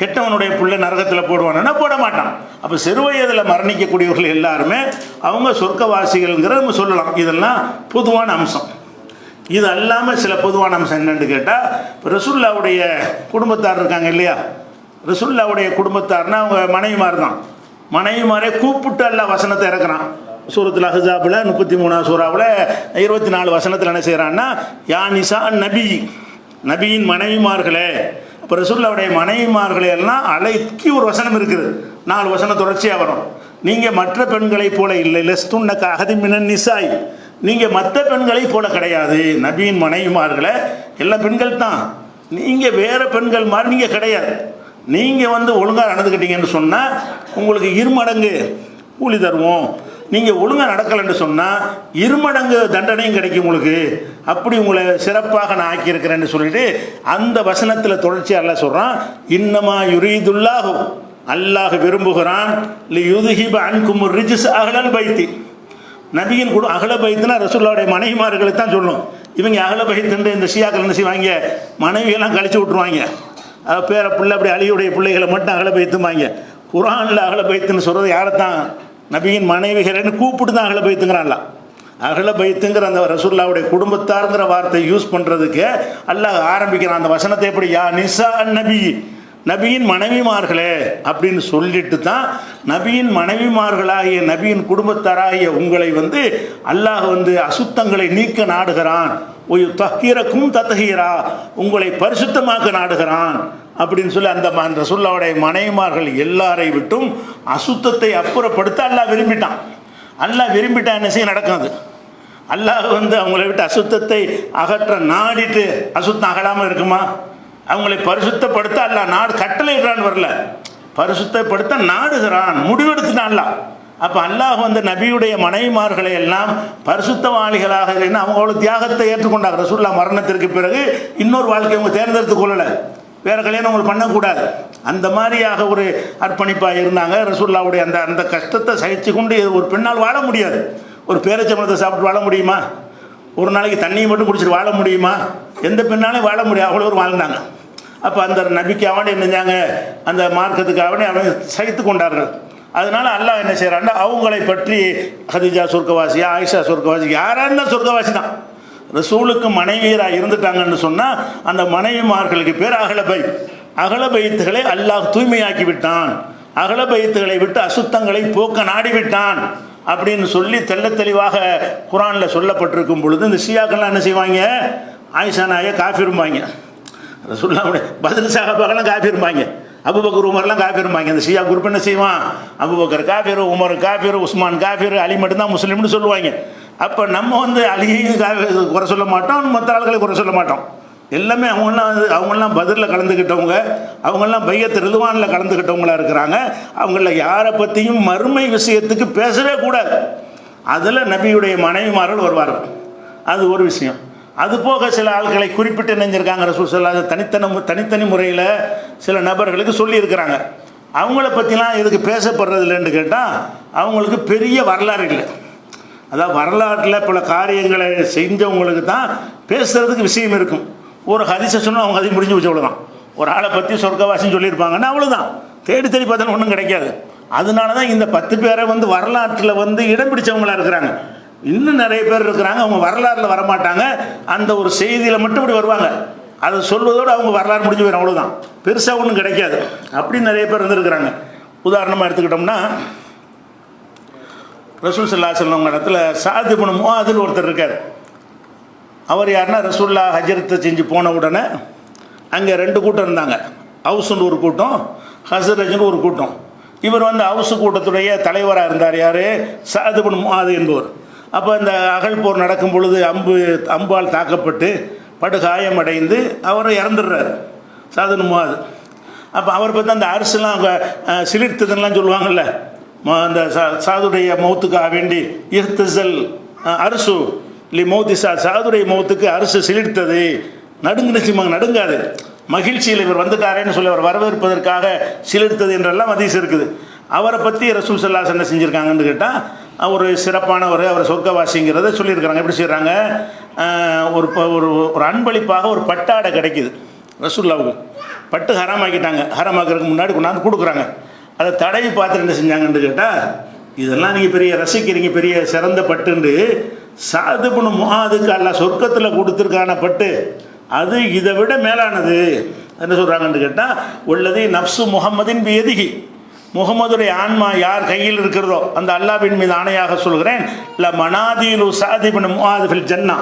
கெட்டவனுடைய பிள்ளை நரகத்தில் போடுவானா போட மாட்டான். அப்போ சிறுவயதில் மரணிக்கக்கூடியவர்கள் எல்லாருமே அவங்க சொர்க்கவாசிகள்ங்கிறத நம்ம சொல்லலாம். இதெல்லாம் பொதுவான அம்சம். இது அல்லாமல் சில பொதுவான அம்சம் என்னென்னு கேட்டால் இப்போ ரசுல்லாவுடைய குடும்பத்தார் இருக்காங்க இல்லையா? ரசுல்லாவுடைய குடும்பத்தார்னா அவங்க மனைவிமார் தான் மனைவிமாரே கூப்பிட்டு அல்ல வசனத்தை இறக்குறான். சூரத்தில் அஹாபில் முப்பத்தி மூணாம் சூறாவில் இருபத்தி நாலு வசனத்தில் என்ன செய்கிறான்னா யா நிசா நபி நபியின் மனைவிமார்களே. இப்போ ரசூல்லாவுடைய மனைவிமார்களே எல்லாம் அழைக்கி ஒரு வசனம் இருக்குது நாலு வசனம் தொடர்ச்சியாக வரும். நீங்கள் மற்ற பெண்களைப் போல இல்லை. லெஸ்துன்னக்க அகதி மினன் நிசாய். நீங்கள் மற்ற பெண்களைப் போல கிடையாது. நபியின் மனைவிமார்களை எல்லா பெண்கள் தான். நீங்கள் வேறு பெண்கள் மாதிரி நீங்கள் கிடையாது. நீங்கள் வந்து ஒழுங்காக நடந்துக்கிட்டீங்கன்னு சொன்னால் உங்களுக்கு இருமடங்கு கூலி தருவோம். நீங்கள் ஒழுங்காக நடக்கலைன்னு சொன்னால் இருமடங்கு தண்டனையும் கிடைக்கும் உங்களுக்கு. அப்படி உங்களை சிறப்பாக நான் ஆக்கியிருக்கிறேன்னு சொல்லிட்டு அந்த வசனத்தில் தொடர்ச்சி சொல்கிறான் இன்னமா யுரீதுல்லாகும் அல்லாஹ் விரும்புகிறான். லி யுதுஹிப அன்கும் ரிஜிஸ் அகலல் பைத்தி. நபியின் கூட அகல பைத்துனா ரசூல்லாவுடைய மனைவிமார்களை தான் சொல்லணும் இவங்க அகல பைத்துன்ற இந்த ஷியாக்கள் என்ன செய்வாங்க? மனைவியெல்லாம் கழிச்சு விட்ருவாங்க பேர பிள்ளை அப்படி அழியுடைய பிள்ளைகளை மட்டும் அகல பைத்துமாங்க குரானில் அகல பைத்துன்னு சொல்கிறது யாரை தான் நபியின் மனைவிகளைன்னு கூப்பிட்டு தான் அகல பைத்துங்கிறான்ல. அகல பைத்துங்கிற அந்த ரசூல்லாவுடைய குடும்பத்தாருங்கிற வார்த்தை யூஸ் பண்ணுறதுக்கு அல்லாஹ் ஆரம்பிக்கிறான். அந்த வசனத்தை எப்படி? யா நிசா நபி நபியின் மனைவிமார்களே அப்படின்னு சொல்லிட்டு தான் நபியின் மனைவிமார்களாகிய நபியின் குடும்பத்தாராகிய உங்களை வந்து அல்லாஹ் வந்து அசுத்தங்களை நீக்க நாடுகிறான். ஒய் தஹீரக்கும் தத்தகீரா உங்களை பரிசுத்தமாக்க நாடுகிறான். அப்படின்னு சொல்லி அந்த அந்த சொல்லாவுடைய மனைவிமார்கள் எல்லாரை விட்டும் அசுத்தத்தை அப்புறப்படுத்த அல்லாஹ் விரும்பிட்டான். அல்லாஹ் விரும்பிட்டான் என்ன செய்ய நடக்கும் அது? அல்லாஹ் வந்து அவங்கள விட்டு அசுத்தத்தை அகற்ற நாடிட்டு அசுத்தம் அகலாமல் இருக்குமா? அவங்களை பரிசுத்தப்படுத்த அல்ல நாடு கட்டளையிடுறான்னு வரல. பரிசுத்தப்படுத்த நாடுகிறான் முடிவெடுத்துட்டான்ல அப்போ அல்லாஹ் வந்து நபியுடைய மனைவிமார்களை எல்லாம் பரிசுத்தவாளிகளாக இல்லைன்னா அவங்க அவ்வளோ தியாகத்தை ஏற்றுக்கொண்டாங்க. ரசூல்லா மரணத்திற்கு பிறகு இன்னொரு வாழ்க்கை அவங்க தேர்ந்தெடுத்து கொள்ளலை. வேற கல்யாணம் அவங்க பண்ணக்கூடாது. அந்த மாதிரியாக ஒரு அர்ப்பணிப்பாக இருந்தாங்க. ரசூல்லாவுடைய அந்த அந்த கஷ்டத்தை சகிச்சு கொண்டு ஒரு பெண்ணால் வாழ முடியாது. ஒரு பேரச்சம்பளத்தை சாப்பிட்டு வாழ முடியுமா? ஒரு நாளைக்கு தண்ணியை மட்டும் குடிச்சிட்டு வாழ முடியுமா? எந்த பெண்ணாலையும் வாழ முடியாது. அவ்வளோ ஒரு வாழ்ந்தாங்க. அப்போ அந்த நபிக்கு அவனே என்னஞ்சாங்க அந்த மார்க்கத்துக்கு அவனே அவன் சகித்து கொண்டார்கள். அதனால அல்லாஹ் என்ன செய்கிறான்னா அவங்களை பற்றி ஹதிஜா சொர்க்கவாசியா ஆயிஷா சொர்க்கவாசி யாராக இருந்தால் சொர்க்கவாசி தான். ரசூலுக்கு மனைவியராக இருந்துட்டாங்கன்னு சொன்னால் அந்த மனைவிமார்களுக்கு பேர் அகலபை. அகலபைத்துகளை அல்லாஹ் தூய்மையாக்கி விட்டான். அகலபைத்துகளை விட்டு அசுத்தங்களை போக்க நாடிவிட்டான் அப்படின்னு சொல்லி தெள்ள தெளிவாக குரானில் சொல்லப்பட்டிருக்கும் பொழுது இந்த ஷியாக்கள்லாம் என்ன செய்வாங்க? ஆயிஷா நாயை காஃபிரும்பாங்க. ரசூல்லாவுடைய பதில் சாகபாக்கெல்லாம் காஃபிரும்பாங்க. அபுபக்கர் உமர்லாம் காஃபிரும்பாங்க. இந்த ஷியா குரூப் என்ன செய்வான்? அபுபக்கர் காஃபிர் உமர் காஃபிர் உஸ்மான் காஃபிர் அலி மட்டும்தான் முஸ்லீம்னு சொல்லுவாங்க. அப்போ நம்ம வந்து அலியையும் குறை சொல்ல மாட்டோம் மற்ற ஆள்களை குறை சொல்ல மாட்டோம். எல்லாமே அவங்களாம் வந்து பதிலில் கலந்துக்கிட்டவங்க அவங்களாம் பையத்து ரிதுவானில் கலந்துக்கிட்டவங்களா இருக்கிறாங்க. அவங்கள யாரை பற்றியும் மறுமை விஷயத்துக்கு பேசவே கூடாது. அதில் நபியுடைய மனைவிமார்கள் வருவார்கள். அது ஒரு விஷயம். அது போக சில ஆட்களை குறிப்பிட்டு நினைஞ்சிருக்காங்க ரசூல் சொல்லாத தனித்தன தனித்தனி முறையில் சில நபர்களுக்கு சொல்லியிருக்கிறாங்க. அவங்கள பற்றிலாம் எதுக்கு பேசப்படுறது இல்லைன்னு கேட்டால் அவங்களுக்கு பெரிய வரலாறு இல்லை. அதாவது வரலாற்றில் பல காரியங்களை செஞ்சவங்களுக்கு தான் பேசுகிறதுக்கு விஷயம் இருக்கும். ஒரு ஹரிசை சொன்னால் அவங்க அதையும் முடிஞ்சு வச்சு அவ்வளோதான் ஒரு ஆளை பற்றி சொர்க்கவாசின்னு சொல்லியிருப்பாங்கன்னா அவ்வளோதான் தேடி தேடி பார்த்தாலும் ஒன்றும் கிடைக்காது. அதனால தான் இந்த பத்து பேரை வந்து வரலாற்றில் வந்து இடம் பிடிச்சவங்களாக இருக்கிறாங்க. இன்னும் நிறைய பேர் இருக்கிறாங்க அவங்க வரலாறில் வரமாட்டாங்க. அந்த ஒரு செய்தியில் மட்டும் இப்படி வருவாங்க. அதை சொல்வதோடு அவங்க வரலாறு முடிஞ்சு போயிடும் அவ்வளோதான் பெருசாக ஒன்றும் கிடைக்காது. அப்படி நிறைய பேர் இருந்திருக்கிறாங்க உதாரணமாக எடுத்துக்கிட்டோம்னா ரசூல் சல்லா சொல்லுவங்க இடத்துல சாது பண்ணுமோ அதில் ஒருத்தர் இருக்கார். அவர் யாருன்னா ரசூல்லா ஹஜரத்தை செஞ்சு போன உடனே அங்கே ரெண்டு கூட்டம் இருந்தாங்க. ஹவுஸுன்னு ஒரு கூட்டம் ஹசரஜ்னு ஒரு கூட்டம். இவர் வந்து ஹவுஸு கூட்டத்துடைய தலைவராக இருந்தார் யார்? சாதுபுன் முவாது என்பவர். அப்போ இந்த அகல் போர் நடக்கும் பொழுது அம்பு அம்பால் தாக்கப்பட்டு படுகாயமடைந்து அவர் இறந்துடுறாரு. சாதுன் முவாது அப்போ அவர் பற்றி அந்த அரசுலாம் அங்கே சிலிர்த்ததுன்னெலாம் சொல்லுவாங்கல்ல. அந்த சா சாதுடைய மௌத்துக்காக வேண்டி இஹ்தசல் அரசு இல்லை மௌத்தி சா சாதுடைய மௌத்துக்கு அரசு சிலிர்த்தது. நடுங்குனுச்சுமாங்க நடுங்காது. மகிழ்ச்சியில் இவர் வந்துட்டாரேன்னு சொல்லி அவர் வரவேற்பதற்காக சிலிர்த்தது என்றெல்லாம் அதிசயம் இருக்குது. அவரை பற்றி ரசூல் சல்லாஸ் என்ன செஞ்சுருக்காங்கன்னு கேட்டால் ஒரு சிறப்பானவர் அவர் சொர்க்கவாசிங்கிறத சொல்லியிருக்கிறாங்க. எப்படி செய்கிறாங்க ஒரு ப- ஒரு ஒரு அன்பளிப்பாக ஒரு பட்டாடை கிடைக்குது. ரசூல்லாவுக்கு பட்டு ஹராமாக்கிட்டாங்க. ஹராமாக்கிறதுக்கு முன்னாடி கொண்டாந்து கொடுக்குறாங்க. அதை தடவி பார்த்துட்டு என்ன செஞ்சாங்கன்னு கேட்டால் இதெல்லாம் நீங்கள் பெரிய ரசிக்கிறீங்க பெரிய சிறந்த பட்டுண்டு. சாதுபுணு முகாதுக்கு அல்ல சொர்க்கத்தில் கொடுத்துருக்கான பட்டு. அது இதை விட மேலானது. என்ன சொல்கிறாங்கன்னு கேட்டால் உள்ளது நப்சு முகம்மதின் எதிகி முகமதுடைய ஆன்மா யார் கையில் இருக்கிறதோ அந்த அல்லாவின் மீது ஆணையாக சொல்கிறேன் இல்லை மனாதீலு சாதிபின் முகாது ஃபில் ஜன்னா.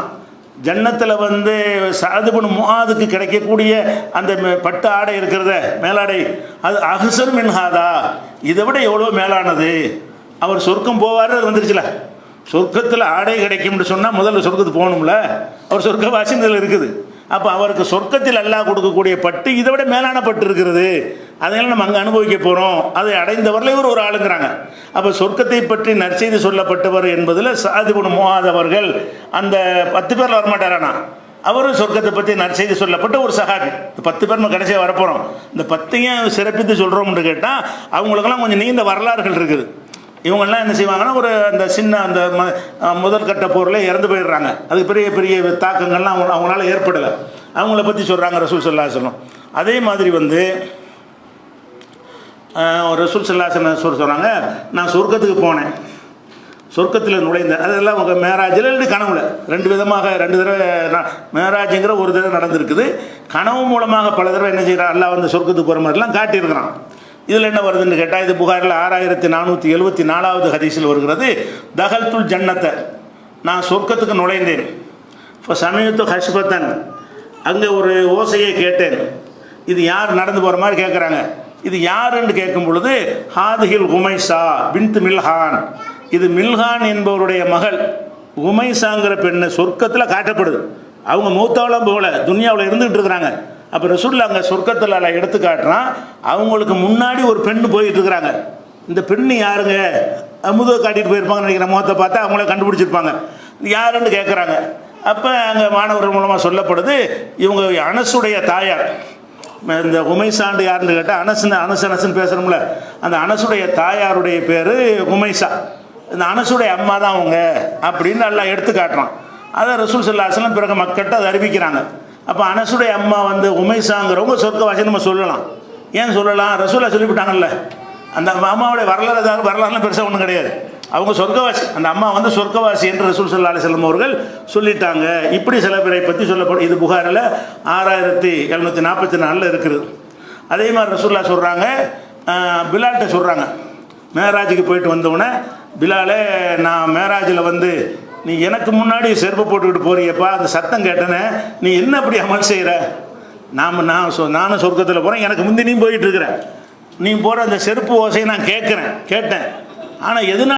ஜன்னத்தில் வந்து சாதுபன் முகாதுக்கு கிடைக்கக்கூடிய அந்த பட்டு ஆடை இருக்கிறத மேலாடை. அது அகசர் மின்ஹாதா இதை விட எவ்வளோ மேலானது? அவர் சொர்க்கம் போவார் அது வந்துருச்சுல. சொர்க்கத்தில் ஆடை கிடைக்கும்னு சொன்னால் முதல்ல சொர்க்கத்துக்கு போகணும்ல. அவர் சொர்க்க வாசிந்ததில் இருக்குது. அப்போ அவருக்கு சொர்க்கத்தில் அல்லாஹ் கொடுக்கக்கூடிய பட்டு இதை விட மேலான பட்டு இருக்கிறது. அதனால நம்ம அங்கே அனுபவிக்க போகிறோம் அதை அடைந்தவரில் இவர் ஒரு ஆளுங்கிறாங்க. அப்போ சொர்க்கத்தை பற்றி நற்செய்தி சொல்லப்பட்டவர் என்பதில் சாதிபுன் முகாத் அவர்கள் அந்த பத்து பேரில் வரமாட்டாரானா அவரும் சொர்க்கத்தை பற்றி நற்செய்தி சொல்லப்பட்ட ஒரு சகாபி இந்த பத்து பேர் நம்ம கடைசியாக வரப்போகிறோம் இந்த பத்தையும் சிறப்பித்து சொல்கிறோம்னு கேட்டால் அவங்களுக்கெல்லாம் கொஞ்சம் நீண்ட வரலாறுகள் இருக்குது. இவங்கெல்லாம் என்ன செய்வாங்கன்னா ஒரு அந்த சின்ன அந்த ம- முதல் கட்ட போரில் இறந்து போயிடுறாங்க. அது பெரிய பெரிய தாக்கங்கள்லாம் அவங்க அவங்களால ஏற்படலை. அவங்கள பற்றி சொல்கிறாங்க ரசூல் சல்லா அதே மாதிரி வந்து ஒரு ரசூல் சல்லாசன் சொல்ல சொன்னாங்க நான் சொர்க்கத்துக்கு போனேன். சொர்க்கத்தில் நுழைந்தேன் அதெல்லாம் உங்கள் மேராஜில் ரெண்டு கனவுல. ரெண்டு விதமாக ரெண்டு தடவை மேராஜுங்கிற ஒரு தடவை நடந்திருக்குது. கனவு மூலமாக பல தடவை என்ன செய்கிறான் எல்லாம் வந்து சொர்க்கத்துக்கு போகிற மாதிரிலாம் காட்டியிருக்கிறான். இதில் என்ன வருதுன்னு கேட்டால் இது புகாரில் ஆறாயிரத்தி நானூற்றி எழுபத்தி நாலாவது ஹதீஸில் வருகிறது. தகல்துல் ஜன்னத்தை. நான் சொர்க்கத்துக்கு நுழைந்தேன். இப்போ சமயத்து ஹஷ்பத்தன். அங்கே ஒரு ஓசையை கேட்டேன். இது யார் நடந்து போகிற மாதிரி கேட்குறாங்க இது யாருன்னு கேட்கும் பொழுது ஹாதுஹில் உமைசா பின்த் மில்ஹான். இது மில்ஹான் என்பவருடைய மகள் உமைசாங்கிற பெண்ணு சொர்க்கத்தில் காட்டப்படுது. அவங்க மூத்தாவளம் போல துனியாவில் இருந்துகிட்டு இருக்கிறாங்க. அப்போ ரசூல்ல அங்கே சொர்க்கத்தில் எடுத்து காட்டுறான். அவங்களுக்கு முன்னாடி ஒரு பெண்ணு போயிட்டு இருக்கிறாங்க. இந்த பெண்ணு யாருங்க? அமுத காட்டிட்டு போயிருப்பாங்கன்னு நினைக்கிற முகத்தை பார்த்தா அவங்கள கண்டுபிடிச்சிருப்பாங்க. யாருன்னு கேட்குறாங்க அப்போ அங்கே மாணவர்கள் மூலமாக சொல்லப்படுது இவங்க அனசுடைய தாயார். இந்த உமைசாண்டு யாருன்னு கேட்டால் அனசுன்னு அனசு அனசுன்னு பேசுகிறோம்ல அந்த அனசுடைய தாயாருடைய பேர் உமைசா. இந்த அனசுடைய அம்மா தான் அவங்க அப்படின்னு நல்லா எடுத்து காட்டுறான். அதை ரசூல் சல்லாஹலம் பிறகு மக்கள்கிட்ட அதை அறிவிக்கிறாங்க. அப்போ அனசுடைய அம்மா வந்து உமைசாங்கிறவங்க சொர்க்கவாசி நம்ம சொல்லலாம். ஏன் சொல்லலாம்? ரசூலா சொல்லிவிட்டாங்கல்ல. அந்த அம்மாவுடைய வரலாறு ஏதாவது வரலாறுலாம் பெருசாக ஒன்றும் கிடையாது. அவங்க சொர்க்கவாசி அந்த அம்மா வந்து சொர்க்கவாசி என்று ரசூல் சல்லா அலிசல்லம் அவர்கள் சொல்லிட்டாங்க. இப்படி சில பேரை பற்றி சொல்லப்படும். இது புகாரில் ஆறாயிரத்தி எழுநூற்றி நாற்பத்தி நாலில் இருக்குது. அதே மாதிரி ரசூல்லா சொல்கிறாங்க பிலால்கிட்ட சொல்கிறாங்க மேராஜுக்கு போயிட்டு வந்தவுடனே பிலாலே நான் மேராஜில் வந்து நீ எனக்கு முன்னாடி செருப்பு போட்டுக்கிட்டு போறியப்பா அந்த சத்தம் கேட்டனே நீ என்ன அப்படி அமல் செய்கிற நாம் நான் சொ நானும் சொர்க்கத்தில் போகிறேன் எனக்கு முந்தி நீ போயிட்டு நீ போகிற அந்த செருப்பு ஓசையை நான் கேட்குறேன் கேட்டேன். ஆனால் எதுனா